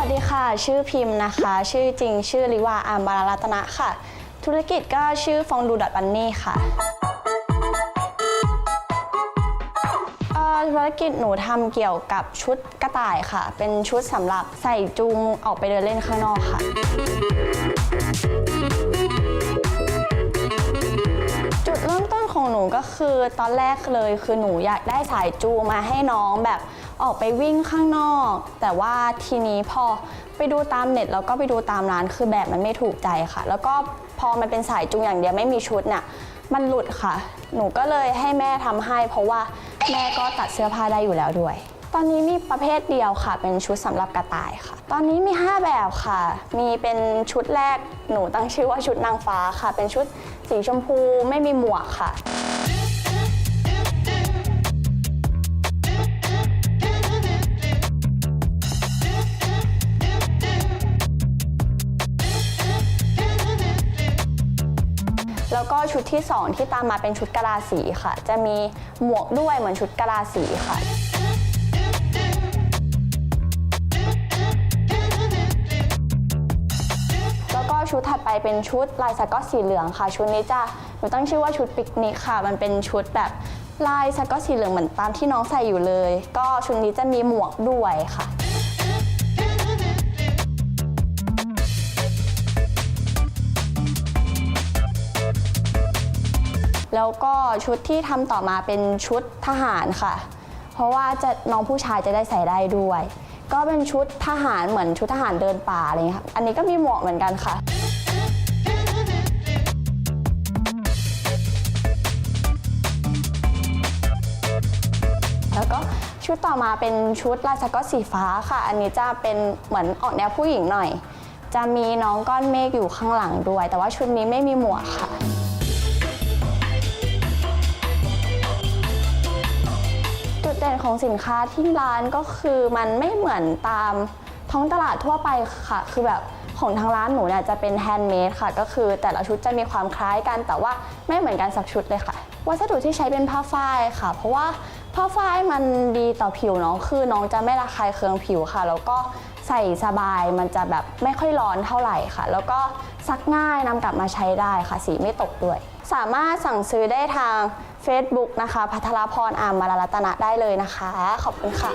วัสดีค่ะ ชื่อพิมพ์นะคะ ชื่อจริงชื่อลิวาอามบารารัตนะค่ะ ธุรกิจก็ชื่อฟองดูดัตบันนี่ค่ะธุรกิจหนูทำเกี่ยวกับชุดกระต่ายค่ะ เป็นชุดสำหรับใส่จูงออกไปเดินเล่นข้างนอกค่ะ ของหนูก็คือตอนแรกเลยคือหนูอยากได้สายจูงมาให้น้องแบบออกไปวิ่งข้างนอก แต่ว่าทีนี้พอไปดูตามเน็ตแล้วก็ไปดูตามร้านคือแบบมันไม่ถูกใจค่ะ แล้วก็พอมันเป็นสายจูงอย่างเดียวไม่มีชุดน่ะมันหลุดค่ะ หนูก็เลยให้แม่ทำให้ เพราะว่าแม่ก็ตัดเสื้อผ้าได้อยู่แล้วด้วย ตอนนี้มีประเภทเดียวค่ะ เป็นชุดสำหรับกระต่ายค่ะ ตอนนี้มี 5 แบบค่ะ มีเป็นชุดแรกหนูตั้งชื่อว่าชุดนางฟ้าค่ะ เป็นชุดสีชมพูไม่มีหมวกค่ะแล้วก็ชุดที่ 2 ที่ตามมาเป็นชุดกะลาสีค่ะ จะมีหมวกด้วยเหมือนชุดกะลาสีค่ะ ชุดถัดไปเป็นชุดลายสก๊อตสีเหลืองค่ะ ชุดนี้จะหนูตั้งชื่อว่าชุดปิกนิกค่ะ มันเป็นชุดแบบลายสก๊อตสีเหลืองเหมือนตามที่น้องใส่อยู่เลย ก็ชุดนี้จะมีหมวกด้วยค่ะแล้วก็ชุดที่ทำต่อมาเป็นชุดทหารค่ะ เพราะว่าจะน้องผู้ชายจะได้ใส่ได้ด้วย ก็เป็นชุดทหารเหมือนชุดทหารเดินป่าอะไรอย่างเงี้ยค่ะ อันนี้ก็มีหมวกเหมือนกันค่ะ ชุดต่อมาเป็นชุดลายสก๊อตสีฟ้าค่ะ อันนี้จะเป็นเหมือนออกแนวผู้หญิงหน่อย จะมีน้องก้อนเมฆอยู่ข้างหลังด้วย แต่ว่าชุดนี้ไม่มีหมวกค่ะจุดเด่นของสินค้าที่ร้านก็คือมันไม่เหมือนตามท้องตลาดทั่วไปค่ะ คือแบบของทางร้านหนูเนี่ยจะเป็นแฮนด์เมดค่ะ ก็คือแต่ละชุดจะมีความคล้ายกันแต่ว่าไม่เหมือนกันสักชุดเลยค่ะ วัสดุที่ใช้เป็นผ้าฝ้ายค่ะ เพราะว่า ผ้าฝ้ายมันดีต่อผิวน้องคือน้องจะไม่ระคายเคืองผิวค่ะ แล้วก็ใส่สบายมันจะแบบไม่ค่อยร้อนเท่าไหร่ค่ะ แล้วก็ซักง่ายนำกลับมาใช้ได้ค่ะ สีไม่ตกด้วย สามารถสั่งซื้อได้ทาง Facebook นะคะ พัทรพรอามมาลารัตนะได้เลยนะคะ ขอบคุณค่ะ